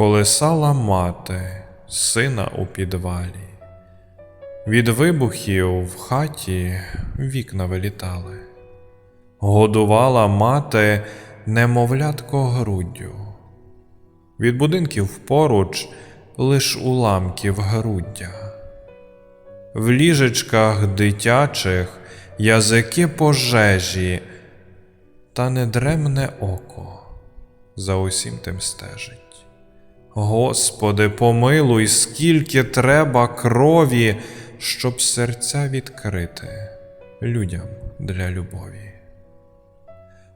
колесала мати сина у підвалі. Від вибухів в хаті вікна вилітали. Годувала мати немовлятко груддю. Від будинків поруч лиш уламків груддя. В ліжечках дитячих язики пожежі, та недремне око за усім тим стежить. Господи, помилуй, скільки треба крові, щоб серця відкрити людям для любові.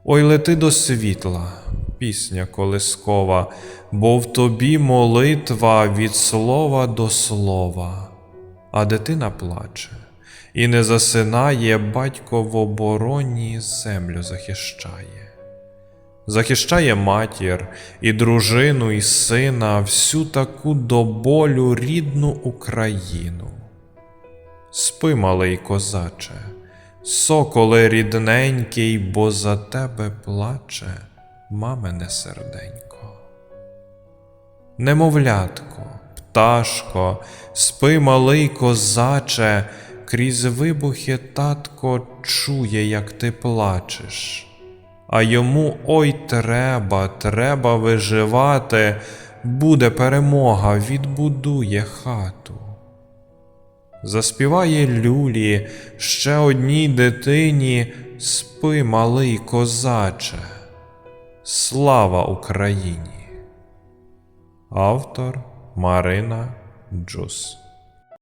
Ой, лети до світла, пісня колискова, бо в тобі молитва від слова до слова, а дитина плаче і не засинає, батько в обороні землю захищає. Захищає матір і дружину, і сина, всю таку до болю рідну Україну. Спи, малий козаче, соколе рідненький, бо за тебе плаче мамине серденько. Немовлятко, пташко, спи, малий козаче, крізь вибухи татко чує, як ти плачеш. А йому ой треба, треба виживати, буде перемога, відбудує хату. Заспіває люлі ще одній дитині, спи, малий козаче, слава Україні. Автор Марина Джус